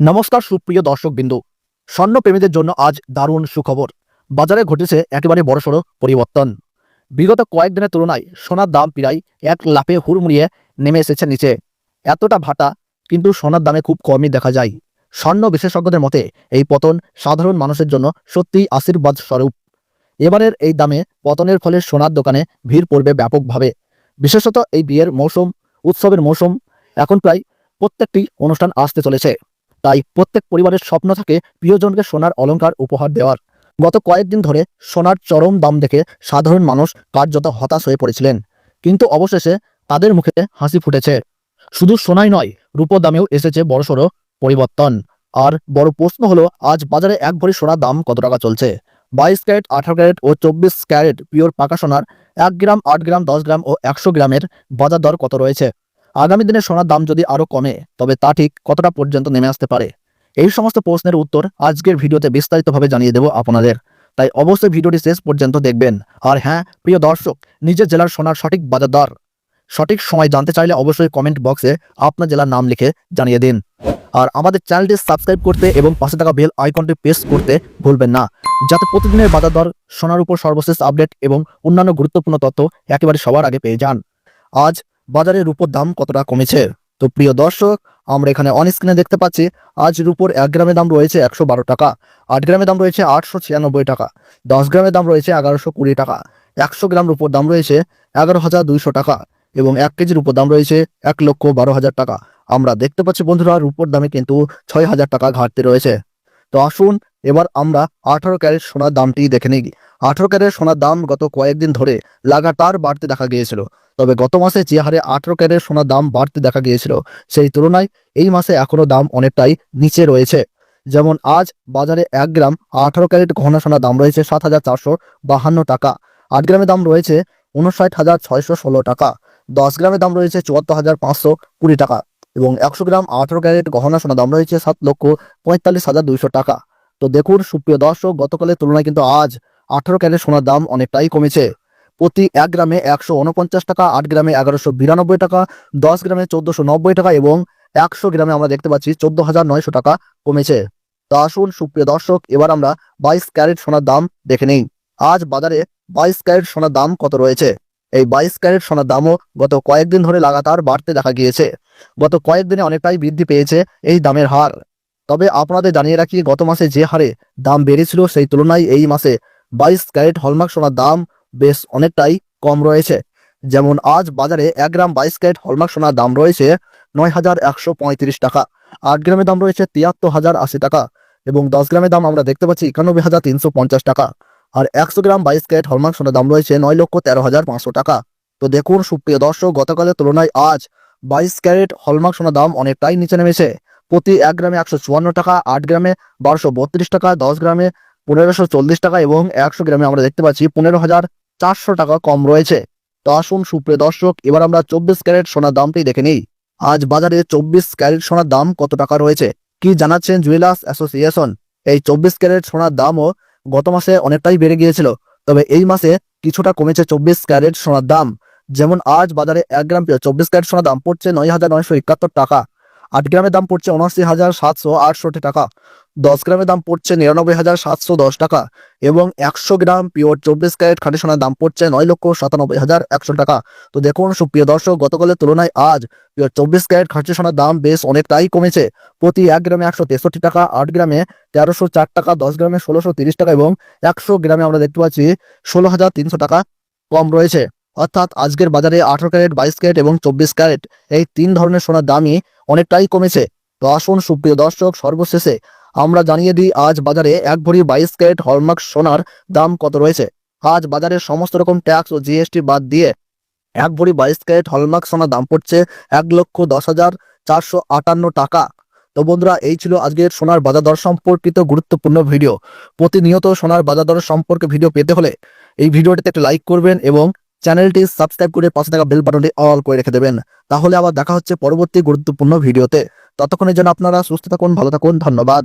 নমস্কার সুপ্রিয় দর্শক বিন্দু স্বর্ণপ্রেমীদের জন্য আজ দারুণ সুখবর। বাজারে ঘটেছে একেবারে বড়সড় পরিবর্তন। বিগত কয়েকদিনের তুলনায় সোনার দাম প্রায় এক লাফে হুড়মুড়িয়ে নেমে এসেছে নিচে। এতটা ভাটা কিন্তু সোনার দামে খুব কমই দেখা যায়। স্বর্ণ বিশেষজ্ঞদের মতে এই পতন সাধারণ মানুষের জন্য সত্যিই আশীর্বাদ স্বরূপ। এবারের এই দামে পতনের ফলে সোনার দোকানে ভিড় পড়বে ব্যাপকভাবে। বিশেষত এই বিয়ের মৌসুম, উৎসবের মৌসুম, এখন প্রায় প্রত্যেকটি অনুষ্ঠান আসতে চলেছে। তাই প্রত্যেক পরিবারের স্বপ্ন থাকে প্রিয়জনকে সোনার অলংকার উপহার দেওয়ার। গত কয়েকদিন ধরে সোনার চরম দাম দেখে সাধারণ মানুষ কার্যত হতাশ হয়ে পড়েছিলেন। কিন্তু অবশেষে তাদের মুখে হাসি ফুটেছে। শুধু সোনাই নয়, রূপোর দামেও এসেছে বড়সড় পরিবর্তন। আর বড় প্রশ্ন হলো, আজ বাজারে এক ভরি সোনার দাম কত টাকা চলছে? বাইশ ক্যারেট, আঠারো ক্যারেট ও চব্বিশ ক্যারেট পিওর পাকা সোনার এক গ্রাম, আট গ্রাম, দশ গ্রাম ও একশো গ্রামের বাজার দর কত রয়েছে? আগামী দিনে সোনার দাম যদি আরও কমে, তবে তা ঠিক কতটা পর্যন্ত নেমে আসতে পারে? এই সমস্ত প্রশ্নের উত্তর আজকের ভিডিওতে বিস্তারিতভাবে জানিয়ে দেব আপনাদের। তাই অবশ্যই ভিডিওটি শেষ পর্যন্ত দেখবেন। আর হ্যাঁ প্রিয় দর্শক নিজের জেলার সোনার সঠিক বাজার দর, সঠিক সময় জানতে চাইলে অবশ্যই কমেন্ট বক্সে আপনার জেলার নাম লিখে জানিয়ে দিন। আর আমাদের চ্যানেলটি সাবস্ক্রাইব করতে এবং পাশে থাকা বেল আইকনটি প্রেস করতে ভুলবেন না, যাতে প্রতিদিনের বাজার দর, সোনার উপর সর্বশেষ আপডেট এবং অন্যান্য গুরুত্বপূর্ণ তথ্য একেবারে সবার আগে পেয়ে যান। আজ বাজারে রূপোর দাম কতটা কমেছে? তো প্রিয় দর্শক, আমরা এখানে অন স্ক্রিনে দেখতে পাচ্ছি, আজ রুপোর এক গ্রামের দাম রয়েছে একশো বারো টাকা, আট গ্রামের দাম রয়েছে আটশো ছিয়ানব্বই টাকা, দশ গ্রামের দাম রয়েছে এগারোশো কুড়ি টাকা, একশো গ্রাম রূপোর দাম রয়েছে এগারো হাজার দুইশো টাকা এবং এক কেজির উপর দাম রয়েছে এক লক্ষ বারো হাজার টাকা। আমরা দেখতে পাচ্ছি বন্ধুরা, রূপোর দামে কিন্তু ছয় হাজার টাকা ঘাটতি রয়েছে। তো আসুন, এবার আমরা আঠারো ক্যারেট সোনার দামটি দেখে নিই। আঠারো ক্যারেট সোনার দাম গত কয়েকদিন ধরে লাগাতার বাড়তে দেখা গিয়েছিল। তবে গত মাসে যে হারে আঠারো ক্যারেট সোনার দাম বাড়তে দেখা গিয়েছিল, সেই তুলনায় এই মাসে এখনও দাম অনেকটাই নিচে রয়েছে। যেমন আজ বাজারে এক গ্রাম আঠারো ক্যারেট গহনা সোনার দাম রয়েছে সাত হাজার চারশো বাহান্ন টাকা। আট গ্রামের দাম রয়েছে উনষাট হাজার ছয়শো ষোলো টাকা। দশ গ্রামের দাম রয়েছে চুয়াত্তর হাজার পাঁচশো কুড়ি টাকা এবং একশো গ্রাম আঠারো ক্যারেট গহনা সোনার দাম রয়েছে সাত লক্ষ পঁয়তাল্লিশ হাজার দুইশো টাকা। তো দেখুন, সুপ্রিয় দর্শক, গতকালের তুলনায় কিন্তু আজ আঠারো ক্যারেট সোনার দাম অনেকটাই কমেছে। প্রতি এক গ্রামে একশো উনপঞ্চাশ টাকা, আট গ্রামে এগারোশো বিরানব্বই টাকা, দশ গ্রামে চোদ্দশো নব্বই টাকা এবং একশো গ্রামে আমরা দেখতে পাচ্ছি চোদ্দ হাজার নয়শো টাকা কমেছে। তো আসুন, সুপ্রিয় দর্শক, এবার আমরা বাইশ ক্যারেট সোনার দাম দেখে নেই। আজ বাজারে বাইশ ক্যারেট সোনার দাম কত রয়েছে? এই বাইশ ক্যারেট সোনার দামও গত কয়েকদিন ধরে লাগাতার বাড়তে দেখা গিয়েছে। গত কয়েকদিনে অনেকটাই বৃদ্ধি পেয়েছে এই দামের হার। তবে আপনাদের জানিয়ে রাখি, গত মাসে যে হারে দাম বেড়েছিল সেই তুলনায় এই মাসে বাইশ ক্যারেট হলমার্ক সোনার দাম বেশ অনেকটাই কম রয়েছে। যেমন আজ বাজারে এক গ্রাম বাইশ ক্যারেট হলমার্ক সোনার দাম রয়েছে নয় হাজার একশো পঁয়ত্রিশ টাকা। আট গ্রামের দাম রয়েছে তিয়াত্তর হাজার আশি টাকা এবং দশ গ্রামের দাম আমরা দেখতে পাচ্ছি একানব্বই হাজার তিনশো পঞ্চাশ টাকা। আর একশো গ্রাম বাইশ ক্যারেট হলমার্ক সোনার দাম রয়েছে নয় লক্ষ তেরো হাজার পাঁচশো টাকা। তো দেখুন, সুপ্রিয় দর্শক, গতকালের তুলনায় আজ বাইশ ক্যারেট হলমার্ক সোনার দাম অনেকটাই নিচে নেমেছে। প্রতি এক গ্রামে একশো চুয়ান্ন টাকা, আট গ্রামে বারোশো বত্রিশ টাকা, দশ গ্রামে পনেরোশো চল্লিশ টাকা এবং একশো গ্রামে আমরা দেখতে পাচ্ছি পনেরো হাজার চারশো টাকা কম রয়েছে। তো আসুন সুপ্রিয় দর্শক, এবার আমরা চব্বিশ ক্যারেট সোনার দামটি দেখে নিই। আজ বাজারে চব্বিশ ক্যারেট সোনার দাম কত টাকা রয়েছে? কি জানাচ্ছেন জুয়েলার্স অ্যাসোসিয়েশন? এই চব্বিশ ক্যারেট সোনার দামও গত মাসে অনেকটাই বেড়ে গিয়েছিল, তবে এই মাসে কিছুটা কমেছে চব্বিশ ক্যারেট সোনার দাম। যেমন আজ বাজারে এক গ্রাম চব্বিশ ক্যারেট সোনার দাম পড়ছে নয় হাজার নয়শো একাত্তর টাকা। আট গ্রামের দাম পড়ছে উনআশি হাজার সাতশো আটষট্টি টাকা। দশ গ্রামের দাম পড়ছে নিরানব্বই হাজার সাতশো দশ টাকা এবং একশো গ্রাম পিওর চব্বিশ ক্যারেট খাঁটি সোনার দাম পড়ছে নয় লক্ষ সাতানব্বই হাজার একশো টাকা। তো দেখুন, সুপ্রিয় দর্শক, গতকালের তুলনায় আজ পিওর চব্বিশ ক্যারেট খাঁটি সোনার দাম বেশ অনেকটাই কমেছে। প্রতি এক গ্রামে একশো তেষট্টি টাকা, আট গ্রামে তেরোশো চার টাকা, দশ গ্রামে ষোলোশো তিরিশ টাকা এবং একশো গ্রামে আমরা দেখতে পাচ্ছি ষোলো হাজার তিনশো টাকা কম রয়েছে। অর্থাৎ আজকের বাজারে আঠারো ক্যারেট, বাইশ ক্যারেট এবং চব্বিশ ক্যারেট এই তিন ধরনের সোনার দামই অনেকটাই কমেছে। তো আসুন সুপ্রিয় দর্শক, সর্বশেষে আমরা জানিয়ে দিই, আজ বাজারে এক ভরি বাইশ ক্যারেট হলমার্ক সোনার দাম কত রয়েছে? আজ বাজারে সমস্ত রকম ট্যাক্স ও জিএসটি বাদ দিয়ে এক ভরি বাইশ ক্যারেট হলমার্ক সোনার দাম পড়ছে এক লক্ষ দশ হাজার চারশো আটান্ন টাকা। তো বন্ধুরা, এই ছিল আজকের সোনার বাজার দর সম্পর্কিত গুরুত্বপূর্ণ ভিডিও। প্রতিনিয়ত সোনার বাজার দর সম্পর্কে ভিডিও পেতে হলে এই ভিডিওটিতে একটা লাইক করবেন এবং চ্যানেলটি সাবস্ক্রাইব করে পাশে থাকা বেল বাটনটি অল করে রেখে দেবেন। তাহলে আবার দেখা হচ্ছে পরবর্তী গুরুত্বপূর্ণ ভিডিওতে। ততক্ষণের জন্য আপনারা সুস্থ থাকুন, ভালো থাকুন, ধন্যবাদ।